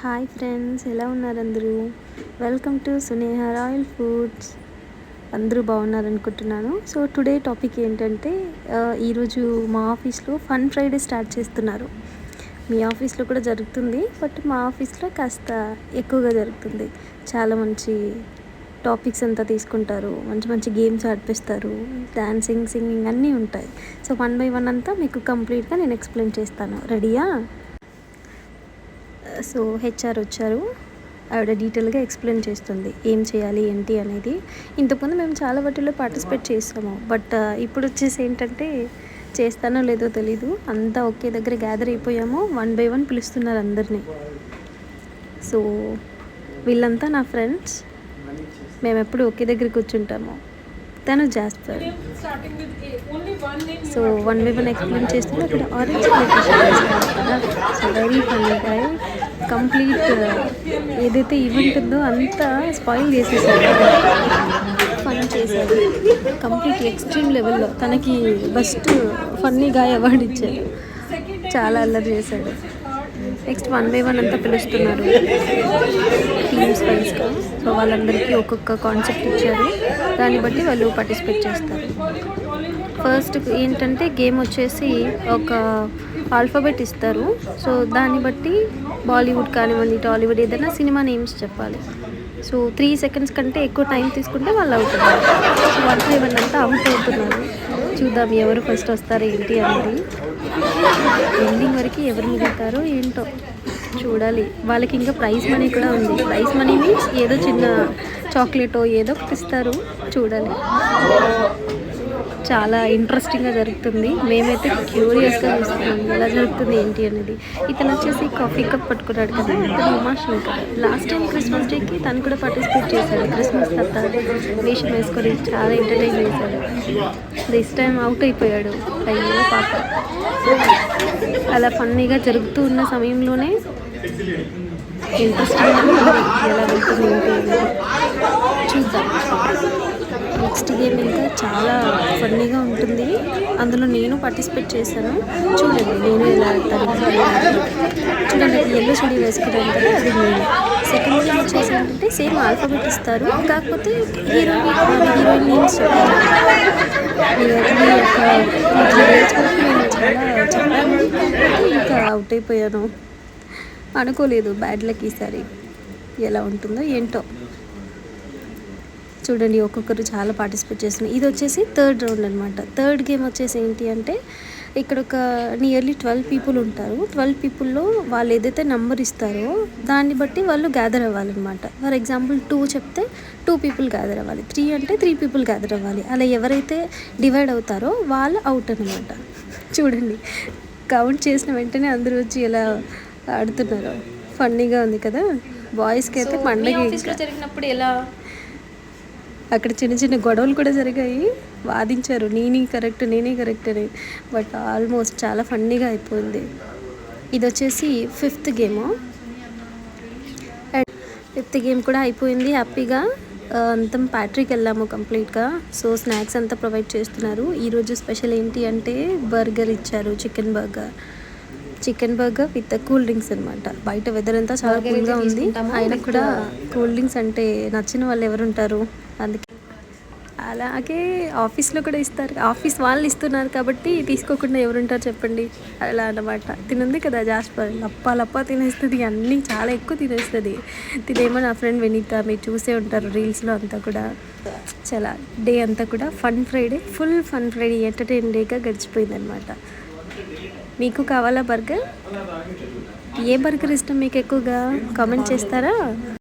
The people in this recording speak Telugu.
హాయ్ ఫ్రెండ్స్ ఎలా ఉన్నారు అందరూ? Welcome to Suneha royal foods అందరూ బాగున్నారనుకుంటున్నాను సో టుడే టాపిక్ ఏంటంటే ఈరోజు మా ఆఫీస్లో ఫన్ ఫ్రైడే స్టార్ట్ చేస్తున్నారు. మీ ఆఫీస్లో కూడా జరుగుతుంది బట్ మా ఆఫీస్లో కాస్త ఎక్కువగా జరుగుతుంది. చాలా మంచి టాపిక్స్ అంతా తీసుకుంటారు. మంచి మంచి గేమ్స్ ఆడిపిస్తారు. డాన్సింగ్ సింగింగ్ అన్నీ ఉంటాయి. సో వన్ బై వన్ అంతా మీకు కంప్లీట్గా నేను ఎక్స్ప్లెయిన్ చేస్తాను. రెడీయా సో హెచ్ఆర్ వచ్చారు. ఆవిడ డీటెయిల్గా ఎక్స్ప్లెయిన్ చేస్తుంది ఏం చేయాలి ఏంటి అనేది. ఇంతకుముందు మేము చాలా వాటిల్లో పార్టిసిపేట్ చేస్తాము బట్ ఇప్పుడు వచ్చేసి ఏంటంటే చేస్తానో లేదో తెలీదు. అంతా ఒకే దగ్గర గ్యాదర్ అయిపోయాము. వన్ బై వన్ పిలుస్తున్నారు అందరినీ. సో వీళ్ళంతా నా ఫ్రెండ్స్ మేము ఎప్పుడు ఒకే దగ్గర కూర్చుంటాము. తను Jasper so one by one explain చేస్తే అక్కడ orange so very fun complete ఏదైతే ఈవెంట్ ఉందో అంతా స్పాయిల్ చేసేసారు. ఫన్ చేశారు. కంప్లీట్ ఎక్స్ట్రీమ్ లెవెల్లో తనకి బెస్ట్ ఫన్నీ గాయ అవార్డు ఇచ్చారు. చాలా అల్లరి చేశాడు. నెక్స్ట్ వన్ బై వన్ అంతా పిలుస్తున్నారు. టీమ్స్ వైజ్గా సో వాళ్ళందరికీ ఒక్కొక్క కాన్సెప్ట్ ఇచ్చారు. దాన్ని బట్టి వాళ్ళు పార్టిసిపేట్ చేస్తారు. ఫస్ట్ ఏంటంటే గేమ్ వచ్చేసి ఒక ఆల్ఫాబెట్ ఇస్తారు. సో దాన్ని బట్టి బాలీవుడ్ కానివ్వండి టాలీవుడ్ ఏదైనా సినిమా నేమ్స్ చెప్పాలి. సో త్రీ సెకండ్స్ కంటే ఎక్కువ టైం తీసుకుంటే వాళ్ళు అవుతున్నారు సో వన్ బై వన్ అంతా అవుట్ అవుతున్నారు. చూద్దాం ఎవరు ఫస్ట్ వస్తారు ఏంటి అనేది. ఎండింగ్ వరకు ఎవరు మిగులుతారో ఏంటో చూడాలి. వాళ్ళకి ఇంకా ప్రైజ్ మనీ కూడా ఉంది. ప్రైజ్ మనీ మీన్స్ ఏదో చిన్న చాక్లెటో ఏదో ఇస్తారు. చూడాలి. చాలా ఇంట్రెస్టింగ్గా జరుగుతుంది. మేమైతే క్యూరియస్గా చూస్తున్నాం. ఎలా జరుగుతుంది ఏంటి అనేది. ఇతను వచ్చేసి కాఫీ కప్ పట్టుకున్నాడు కదా ఇతను ఉమాశంకర్ లాస్ట్ టైం క్రిస్మస్ డేకి తను కూడా పార్టిసిపేట్ చేశాడు. క్రిస్మస్ తాత వేషం వేసుకొని చాలా ఎంటర్టైన్ చేశాడు. దిస్ టైం అవుట్ అయిపోయాడు. అయ్యో పాప. అలా ఫన్నీగా జరుగుతూ ఉన్న సమయంలోనే ఇంట్రెస్టింగ్ ఎలా వెళ్తుంది ఏంటి చూద్దాం. నెక్స్ట్ గేమ్ ఇంకా చాలా ఫన్నీగా ఉంటుంది. అందులో నేను పార్టిసిపేట్ చేశాను. చూడండి నేను ఎలా ఆడతాను చూడండి ఎల్లో చెడి వేసుకున్నాను కదా అది నేను. సెకండ్ గేమ్ వచ్చేసి ఏంటంటే సేమ్ ఆల్ఫాబెట్ ఇస్తారు. కాకపోతే హీరోయిన్ హీరోయిన్ నేమ్స్ ఒక నేను చాలా చెప్పాను. ఇంకా అవుట్ అయిపోయాను. అనుకోలేదు బ్యాడ్ లక్ ఈసారి ఎలా ఉంటుందో ఏంటో. చూడండి ఒక్కొక్కరు చాలా పార్టిసిపేట్ చేస్తున్నారు. ఇది వచ్చేసి థర్డ్ రౌండ్ అనమాట థర్డ్ గేమ్ వచ్చేసి ఏంటి అంటే ఇక్కడ ఒక నియర్లీ ట్వెల్వ్ పీపుల్ ఉంటారు. ట్వెల్వ్ పీపుల్లో వాళ్ళు ఏదైతే నెంబర్ ఇస్తారో దాన్ని బట్టి వాళ్ళు గ్యాదర్ అవ్వాలన్నమాట. ఫర్ ఎగ్జాంపుల్ టూ చెప్తే టూ పీపుల్ గ్యాదర్ అవ్వాలి. త్రీ అంటే త్రీ పీపుల్ గ్యాదర్ అవ్వాలి. అలా ఎవరైతే డివైడ్ అవుతారో వాళ్ళు అవుట్ అనమాట చూడండి కౌంట్ చేసిన వెంటనే అందరూ వచ్చి ఎలా ఆడుతున్నారు. ఫన్నీగా ఉంది కదా. బాయ్స్కి అయితే పండగ. జరిగినప్పుడు ఎలా అక్కడ చిన్న చిన్న గొడవలు కూడా జరిగాయి. వాదించారు. నేనే కరెక్ట్ నేనే కరెక్ట్ అని. బట్ ఆల్మోస్ట్ చాలా ఫన్నీగా అయిపోయింది. ఇది వచ్చేసి ఫిఫ్త్ గేమ్. ఫిఫ్త్ గేమ్ కూడా అయిపోయింది హ్యాపీగా. అంతం ప్యాట్రీకి వెళ్ళాము కంప్లీట్గా. సో స్నాక్స్ అంతా ప్రొవైడ్ చేస్తున్నారు. ఈరోజు స్పెషల్ ఏంటి అంటే బర్గర్ ఇచ్చారు chicken burger. Chicken burger with cool drinks అనమాట బయట వెదర్ అంతా చాలా కూల్గా ఉంది. అయినా With, కూడా కూల్ డ్రింక్స్ అంటే నచ్చిన వాళ్ళు ఎవరు ఉంటారు? అందుకే అలాగే ఆఫీస్లో కూడా ఇస్తారు. ఆఫీస్ వాళ్ళు ఇస్తున్నారు కాబట్టి తీసుకోకుండా ఎవరుంటారు చెప్పండి? అలా అన్నమాట. తినుంది కదా జాస్పర్. లప్ప లప్ప తినేస్తుంది. అన్నీ చాలా ఎక్కువ తినేస్తుంది. తినేమో నా ఫ్రెండ్ వినీత. మీరు చూసే ఉంటారు రీల్స్లో అంతా కూడా. చాలా డే అంతా కూడా fun Friday full fun Friday entertain డేగా గడిచిపోయింది అనమాట మీకు కావాలా బర్గర్? ఏ బర్గర్ ఇష్టం మీకు ఎక్కువగా? కామెంట్ చేస్తారా?